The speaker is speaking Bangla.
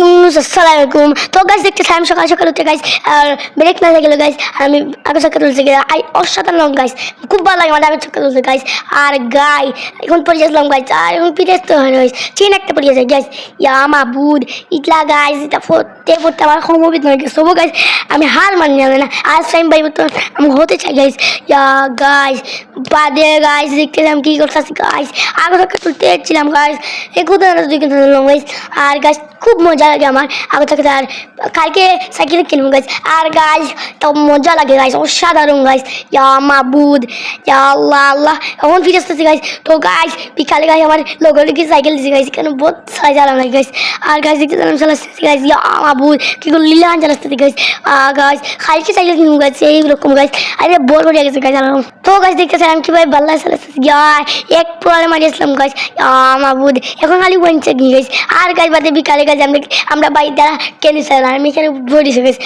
মানুষ আসসালামু আলাইকুম তো আমি সকাল সকাল উঠে গাছ আর ব্রেক না গেলো গাছ আমি আগে সকাল উঠে গেলে আই, অসাধারণ গাছ খুব ভালো লাগে আমার আমি সকাল উঠে গাছ আর গাই এখন পড়ে গেছিলাম গাছ আর এখন পিঠে তো হয় চেন একটা পড়ে গেছে গাছ ইয়া আমা বুধ ইটলা গাছ এটা পড়তে পড়তে আমার গেছে গাছ আমি হার মানি না আজ টাইম পাইব তো আমি হতে চাই গাছ ইয়া গাছ বাদে গাছ দেখতেছিলাম কি করতেছি গাছ আগে সকাল উঠতে যাচ্ছিলাম কোথাও দিকে গাছ আর গাছ খুব মজা লাগে আমার। আগে থেকে আর কালকে সাইকেল কিনবো গাছ আর গাছ তো মজা লাগে গাছ অসাধারণ গাছ ইয়া মাবুদ, ইয়া আল্লাহ আল্লাহ। এখন ফিরে আসতেছি গাছ তো গাছ বিকালে গাছ আমার লগরকে সাইকেল দিয়েছে গাছ কেন বহুত সাই চালাম লাগে গাছ আর গাছ দেখতে চালাম চালাচ্ছি গাছ ইয়া মাবুদ, কি করে লীলা চালাচ্ছি গাছ আর গাছ কালকে সাইকেল কিনবো গাছ এইরকম গাছ আরে বোর করে গেছে গাছ চালানো তো গাছ দেখতে চালাম কীভাবে বাল্লা চালাচ্ছি ইয়া, এক পোয়ারে মারিয়েছিলাম গাছ ইয়া মাবুদ, এখন খালি বঞ্চে গিয়ে গেছে আর গাছ বাদে বিকালে গাছ আমরা আমরা বাড়ির দ্বারা চালাম আমি এখানে ভরি গেছে।